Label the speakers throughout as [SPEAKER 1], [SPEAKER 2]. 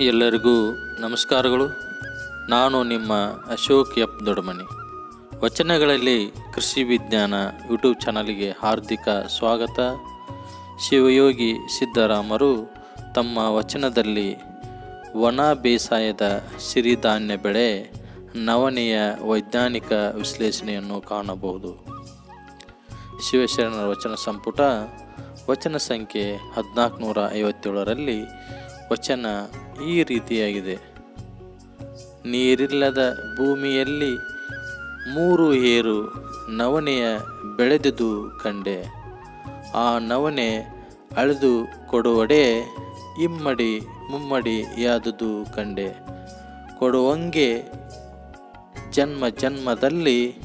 [SPEAKER 1] ಎಲ್ಲರಿಗೂ ನಮಸ್ಕಾರಗಳು. ನಾನು ನಿಮ್ಮ ಅಶೋಕ್ ಎಪ್ ದೊಡಮನಿ ವಚನಗಳಲ್ಲಿ ಕೃಷಿ ವಿಜ್ಞಾನ ಯೂಟ್ಯೂಬ್ ಚಾನಲ್ಗೆ ಹಾರ್ದಿಕ ಸ್ವಾಗತ. ಶಿವಯೋಗಿ ಸಿದ್ದರಾಮರು ತಮ್ಮ ವಚನದಲ್ಲಿ, ವನ ಬೇಸಾಯದ ಸಿರಿಧಾನ್ಯ ಬೆಳೆ ನವನೆಯ ವೈಜ್ಞಾನಿಕ ವಿಶ್ಲೇಷಣೆಯನ್ನು ಕಾಣಬಹುದು. ಶಿವಶರಣರ ವಚನ ಸಂಪುಟ, ವಚನ ಸಂಖ್ಯೆ ಹದಿನಾಲ್ಕು ನೂರ ಐವತ್ತೇಳರಲ್ಲಿ ವಚನ ಈ ರೀತಿಯಾಗಿದೆ. ನೀರಿಲ್ಲದ ಭೂಮಿಯಲ್ಲಿ ಮೂರು ಏರು ನವನೆಯ ಬೆಳೆದುದು ಕಂಡೆ. ಆ ನವನೆ ಅಳೆದು ಕೊಡುವಡೆ ಇಮ್ಮಡಿ ಮುಮ್ಮಡಿ ಯಾದುದು ಕಂಡೆ. ಕೊಡುವಂಗೆ ಜನ್ಮ ಜನ್ಮದಲ್ಲಿ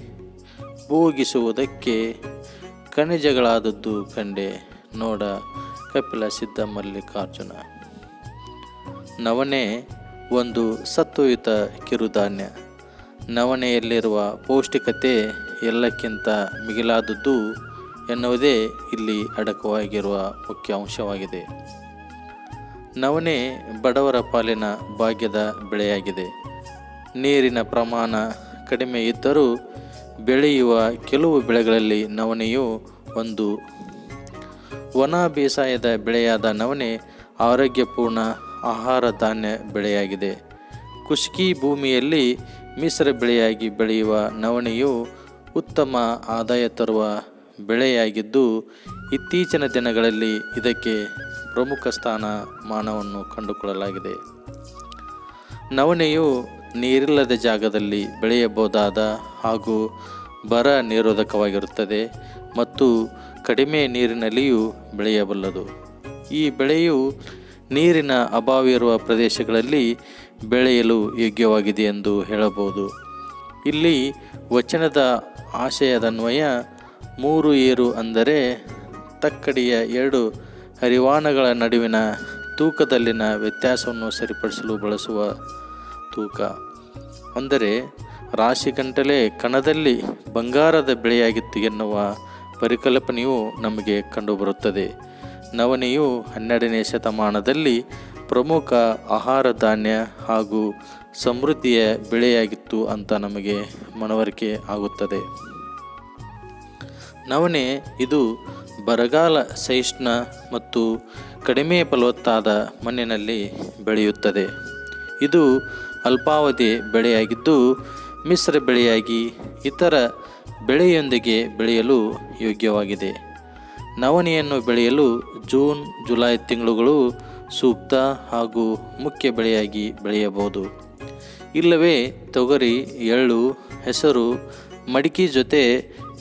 [SPEAKER 1] ಭೋಗಿಸುವುದಕ್ಕೆ ಖನಿಜಗಳಾದದ್ದು ಕಂಡೆ. ನೋಡ ಕಪಿಲ ಸಿದ್ಧ ಮಲ್ಲಿಕಾರ್ಜುನ ನವಣೆ ಒಂದು ಸತ್ವಯುತ ಕಿರುಧಾನ್ಯ. ನವಣೆಯಲ್ಲಿರುವ ಪೌಷ್ಟಿಕತೆ ಎಲ್ಲಕ್ಕಿಂತ ಮಿಗಿಲಾದದ್ದು ಎನ್ನುವುದೇ ಇಲ್ಲಿ ಅಡಕವಾಗಿರುವ ಮುಖ್ಯ ಅಂಶವಾಗಿದೆ. ನವಣೆ ಬಡವರ ಪಾಲಿನ ಭಾಗ್ಯದ ಬೆಳೆಯಾಗಿದೆ. ನೀರಿನ ಪ್ರಮಾಣ ಕಡಿಮೆ ಇದ್ದರೂ ಬೆಳೆಯುವ ಕೆಲವು ಬೆಳೆಗಳಲ್ಲಿ ನವಣೆಯು ಒಂದು. ವನ ಬೇಸಾಯದ ಬೆಳೆಯಾದ ನವಣೆ ಆರೋಗ್ಯಪೂರ್ಣ ಆಹಾರ ಧಾನ್ಯ ಬೆಳೆಯಾಗಿದೆ. ಕುಷ್ಕಿ ಭೂಮಿಯಲ್ಲಿ ಮಿಶ್ರ ಬೆಳೆಯಾಗಿ ಬೆಳೆಯುವ ನವಣೆಯು ಉತ್ತಮ ಆದಾಯ ತರುವ ಬೆಳೆಯಾಗಿದ್ದು, ಇತ್ತೀಚಿನ ದಿನಗಳಲ್ಲಿ ಇದಕ್ಕೆ ಪ್ರಮುಖ ಸ್ಥಾನ ಮಾನವನ್ನು ಕಂಡುಕೊಳ್ಳಲಾಗಿದೆ. ನವಣೆಯು ನೀರಿಲ್ಲದ ಜಾಗದಲ್ಲಿ ಬೆಳೆಯಬಹುದಾದ ಹಾಗೂ ಬರ ನಿರೋಧಕವಾಗಿರುತ್ತದೆ ಮತ್ತು ಕಡಿಮೆ ನೀರಿನಲ್ಲಿಯೂ ಬೆಳೆಯಬಲ್ಲದು. ಈ ಬೆಳೆಯು ನೀರಿನ ಅಭಾವವಿರುವ ಪ್ರದೇಶಗಳಲ್ಲಿ ಬೆಳೆಯಲು ಯೋಗ್ಯವಾಗಿದೆ ಎಂದು ಹೇಳಬಹುದು. ಇಲ್ಲಿ ವಚನದ ಆಶಯದನ್ವಯ ಮೂರು ಏರು ಅಂದರೆ ತಕ್ಕಡಿಯ ಎರಡು ಹರಿವಾಣಗಳ ನಡುವಿನ ತೂಕದಲ್ಲಿನ ವ್ಯತ್ಯಾಸವನ್ನು ಸರಿಪಡಿಸಲು ಬಳಸುವ ತೂಕ. ಅಂದರೆ ರಾಶಿಗಂಟಲೆ ಕಣದಲ್ಲಿ ಬಂಗಾರದ ಬೆಳೆಯಾಗಿತ್ತು ಎನ್ನುವ ಪರಿಕಲ್ಪನೆಯು ನಮಗೆ ಕಂಡುಬರುತ್ತದೆ. ನವನೆಯು ಹನ್ನೆರಡನೇ ಶತಮಾನದಲ್ಲಿ ಪ್ರಮುಖ ಆಹಾರ ಧಾನ್ಯ ಹಾಗೂ ಸಮೃದ್ಧಿಯ ಬೆಳೆಯಾಗಿತ್ತು ಅಂತ ನಮಗೆ ಮನವರಿಕೆ ಆಗುತ್ತದೆ. ನವಣೆ ಇದು ಬರಗಾಲ ಸಹಿಷ್ಣ ಮತ್ತು ಕಡಿಮೆ ಫಲವತ್ತಾದ ಮಣ್ಣಿನಲ್ಲಿ ಬೆಳೆಯುತ್ತದೆ. ಇದು ಅಲ್ಪಾವಧಿ ಬೆಳೆಯಾಗಿದ್ದು, ಮಿಶ್ರ ಬೆಳೆಯಾಗಿ ಇತರ ಬೆಳೆಯೊಂದಿಗೆ ಬೆಳೆಯಲು ಯೋಗ್ಯವಾಗಿದೆ. ನವಣೆಯನ್ನು ಬೆಳೆಯಲು ಜೂನ್, ಜುಲೈ ತಿಂಗಳುಗಳು ಸೂಕ್ತ ಹಾಗೂ ಮುಖ್ಯ ಬೆಳೆಯಾಗಿ ಬೆಳೆಯಬಹುದು. ಇಲ್ಲವೇ ತೊಗರಿ, ಎಳ್ಳು, ಹೆಸರು, ಮಡಿಕೆ ಜೊತೆ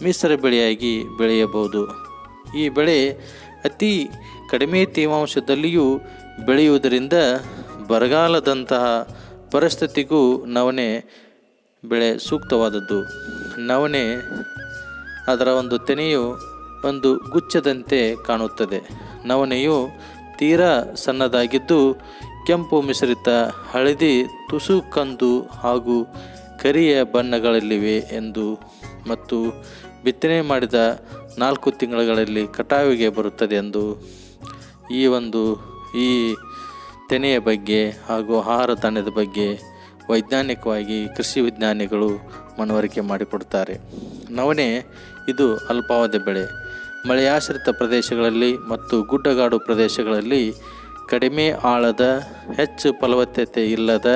[SPEAKER 1] ಮಿಶ್ರ ಬೆಳೆಯಾಗಿ ಬೆಳೆಯಬಹುದು. ಈ ಬೆಳೆ ಅತಿ ಕಡಿಮೆ ತೇವಾಂಶದಲ್ಲಿಯೂ ಬೆಳೆಯುವುದರಿಂದ ಬರಗಾಲದಂತಹ ಪರಿಸ್ಥಿತಿಗೂ ನವಣೆ ಬೆಳೆ ಸೂಕ್ತವಾದದ್ದು. ನವಣೆ ಅದರ ಒಂದು ತೆನೆಯು ಒಂದು ಗುಚ್ಛದಂತೆ ಕಾಣುತ್ತದೆ. ನವಣೆಯು ತೀರಾ ಸಣ್ಣದಾಗಿದ್ದು ಕೆಂಪು ಮಿಶ್ರಿತ, ಹಳದಿ, ತುಸು ಕಂದು ಹಾಗೂ ಕರಿಯ ಬಣ್ಣಗಳಲ್ಲಿವೆ ಎಂದು ಮತ್ತು ಬಿತ್ತನೆ ಮಾಡಿದ ನಾಲ್ಕು ತಿಂಗಳುಗಳಲ್ಲಿ ಕಟಾವಿಗೆ ಬರುತ್ತದೆ ಎಂದು ಈ ಒಂದು ಈ ತೆನೆಯ ಬಗ್ಗೆ ಹಾಗೂ ಆಹಾರ ಧಾನ್ಯದ ಬಗ್ಗೆ ವೈಜ್ಞಾನಿಕವಾಗಿ ಕೃಷಿ ವಿಜ್ಞಾನಿಗಳು ಮನವರಿಕೆ ಮಾಡಿಕೊಡ್ತಾರೆ. ನವಣೆ ಇದು ಅಲ್ಪಾವಧಿ ಬೆಳೆ. ಮಳೆಯಾಶ್ರಿತ ಪ್ರದೇಶಗಳಲ್ಲಿ ಮತ್ತು ಗುಡ್ಡಗಾಡು ಪ್ರದೇಶಗಳಲ್ಲಿ ಕಡಿಮೆ ಆಳದ, ಹೆಚ್ಚು ಫಲವತ್ತತೆ ಇಲ್ಲದ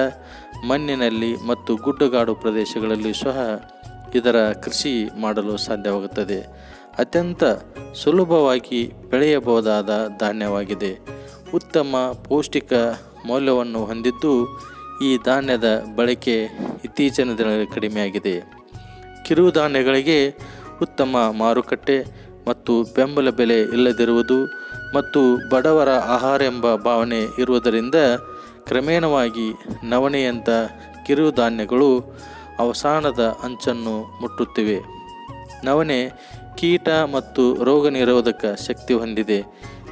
[SPEAKER 1] ಮಣ್ಣಿನಲ್ಲಿ ಮತ್ತು ಗುಡ್ಡಗಾಡು ಪ್ರದೇಶಗಳಲ್ಲಿ ಸಹ ಇದರ ಕೃಷಿ ಮಾಡಲು ಸಾಧ್ಯವಾಗುತ್ತದೆ. ಅತ್ಯಂತ ಸುಲಭವಾಗಿ ಬೆಳೆಯಬಹುದಾದ ಧಾನ್ಯವಾಗಿದೆ. ಉತ್ತಮ ಪೌಷ್ಟಿಕ ಮೌಲ್ಯವನ್ನು ಹೊಂದಿದ್ದು ಈ ಧಾನ್ಯದ ಬಳಕೆ ಇತ್ತೀಚಿನ ದಿನಗಳಲ್ಲಿ ಕಡಿಮೆಯಾಗಿದೆ. ಕಿರುಧಾನ್ಯಗಳಿಗೆ ಉತ್ತಮ ಮಾರುಕಟ್ಟೆ ಮತ್ತು ಬೆಂಬಲ ಬೆಲೆ ಇಲ್ಲದಿರುವುದು ಮತ್ತು ಬಡವರ ಆಹಾರ ಎಂಬ ಭಾವನೆ ಇರುವುದರಿಂದ ಕ್ರಮೇಣವಾಗಿ ನವಣೆಯಂಥ ಕಿರುಧಾನ್ಯಗಳು ಅವಸಾನದ ಅಂಚನ್ನು ಮುಟ್ಟುತ್ತಿವೆ. ನವಣೆ ಕೀಟ ಮತ್ತು ರೋಗ ನಿರೋಧಕ ಶಕ್ತಿ ಹೊಂದಿದೆ.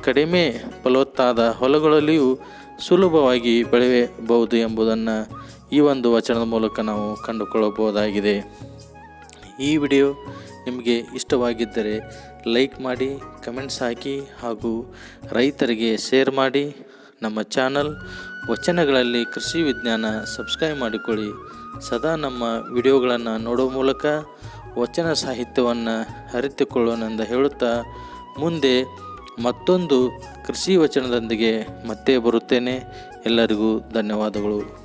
[SPEAKER 1] ಕಡಿಮೆ ಫಲವತ್ತಾದ ಹೊಲಗಳಲ್ಲಿಯೂ ಸುಲಭವಾಗಿ ಬೆಳೆಯಬಹುದು ಎಂಬುದನ್ನು ಈ ಒಂದು ವಚನದ ಮೂಲಕ ನಾವು ಕಂಡುಕೊಳ್ಳಬಹುದಾಗಿದೆ. ಈ ವಿಡಿಯೋ ನಿಮಗೆ ಇಷ್ಟವಾಗಿದ್ದರೆ ಲೈಕ್ ಮಾಡಿ ಕಮೆಂಟ್ಸ್ ಹಾಕಿ ಹಾಗೂ ರೈತರಿಗೆ ಶೇರ್ ಮಾಡಿ. ನಮ್ಮ ಚಾನಲ್ ವಚನಗಳಲ್ಲಿ ಕೃಷಿ ವಿಜ್ಞಾನ ಸಬ್ಸ್ಕ್ರೈಬ್ ಮಾಡಿಕೊಳ್ಳಿ. ಸದಾ ನಮ್ಮ ವಿಡಿಯೋಗಳನ್ನು ನೋಡುವ ಮೂಲಕ ವಚನ ಸಾಹಿತ್ಯವನ್ನು ಅರಿತುಕೊಳ್ಳೋಣೆಂದು ಹೇಳುತ್ತಾ ಮುಂದೆ ಮತ್ತೊಂದು ಕೃಷಿ ವಚನದೊಂದಿಗೆ ಮತ್ತೆ ಬರುತ್ತೇನೆ. ಎಲ್ಲರಿಗೂ ಧನ್ಯವಾದಗಳು.